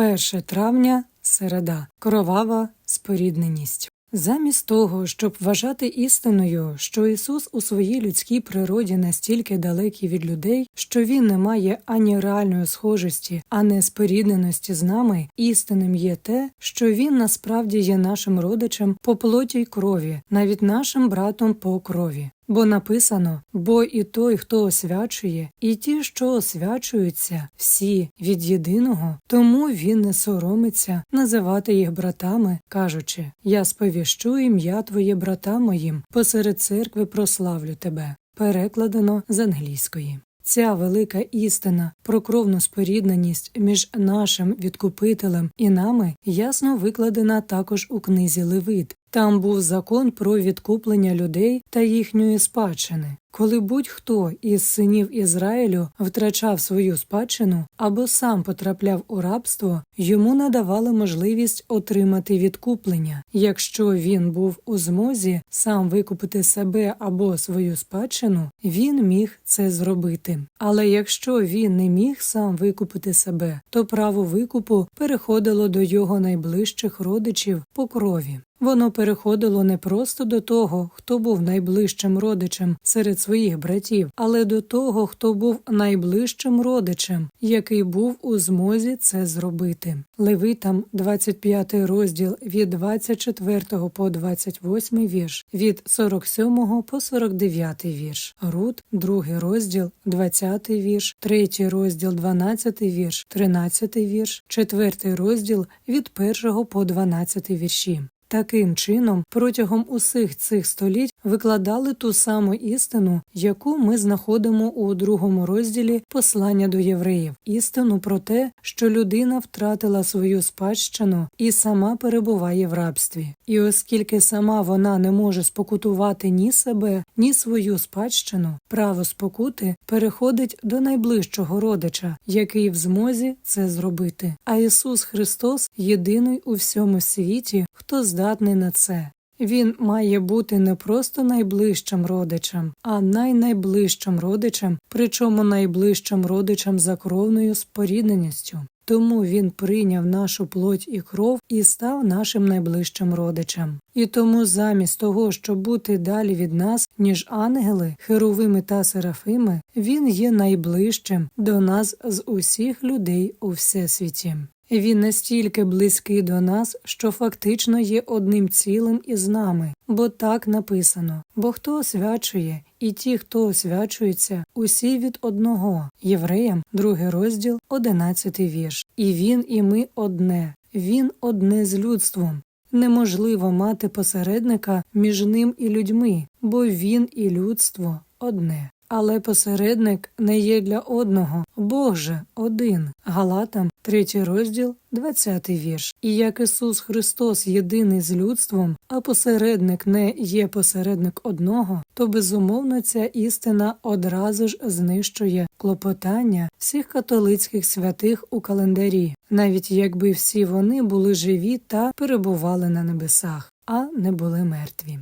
1 травня, середа, кровава спорідненість. Замість того, щоб вважати істиною, що Ісус у своїй людській природі настільки далекий від людей, що Він не має ані реальної схожості, а не спорідненості з нами, істинним є те, що Він насправді є нашим родичем по плоті й крові, навіть нашим братом по крові. Бо написано бо і той, хто освячує, і ті, що освячуються, всі від єдиного, тому він не соромиться називати їх братами, кажучи Я сповіщу ім'я твоє брата моїм, посеред церкви прославлю тебе. Перекладено з англійської. Ця велика істина про кровну спорідненість між нашим відкупителем і нами ясно викладена також у книзі Левит. Там був закон про відкуплення людей та їхньої спадщини. Коли будь-хто із синів Ізраїлю втрачав свою спадщину або сам потрапляв у рабство, йому надавали можливість отримати відкуплення. Якщо він був у змозі сам викупити себе або свою спадщину, він міг це зробити. Але якщо він не міг сам викупити себе, то право викупу переходило до його найближчих родичів по крові. Воно переходило не просто до того, хто був найближчим родичем серед своїх братів, але до того, хто був найближчим родичем, який був у змозі це зробити. Левитам, 25 розділ від 24 по 28 вірш, від 47 по 49 вірш, Рут, 2 розділ, 20 вірш, 3 розділ, 12 вірш, 13 вірш, 4 розділ від 1 по 12 вірші. Таким чином, протягом усіх цих століть викладали ту саму істину, яку ми знаходимо у другому розділі послання до євреїв, істину про те, що людина втратила свою спадщину і сама перебуває в рабстві. І оскільки сама вона не може спокутувати ні себе, ні свою спадщину, право спокути переходить до найближчого родича, який в змозі це зробити. А Ісус Христос єдиний у всьому світі, хто здатний на це. Він має бути не просто найближчим родичем, а найнайближчим родичем, причому найближчим родичем за кровною спорідненістю. Тому він прийняв нашу плоть і кров і став нашим найближчим родичем. І тому, замість того, щоб бути далі від нас, ніж ангели, херовими та серафими, він є найближчим до нас з усіх людей у всесвіті. Він настільки близький до нас, що фактично є одним цілим із нами, бо так написано: бо хто освячує, і ті, хто освячується, усі від одного євреям, другий розділ, одинадцятий вірш. І він, і ми одне, він одне з людством. Неможливо мати посередника між ним і людьми, бо він і людство одне. Але посередник не є для одного, Бог же один. Галатам, 3 розділ, 20 вірш. І як Ісус Христос єдиний з людством, а посередник не є посередник одного, то безумовно ця істина одразу ж знищує клопотання всіх католицьких святих у календарі, навіть якби всі вони були живі та перебували на небесах, а не були мертві.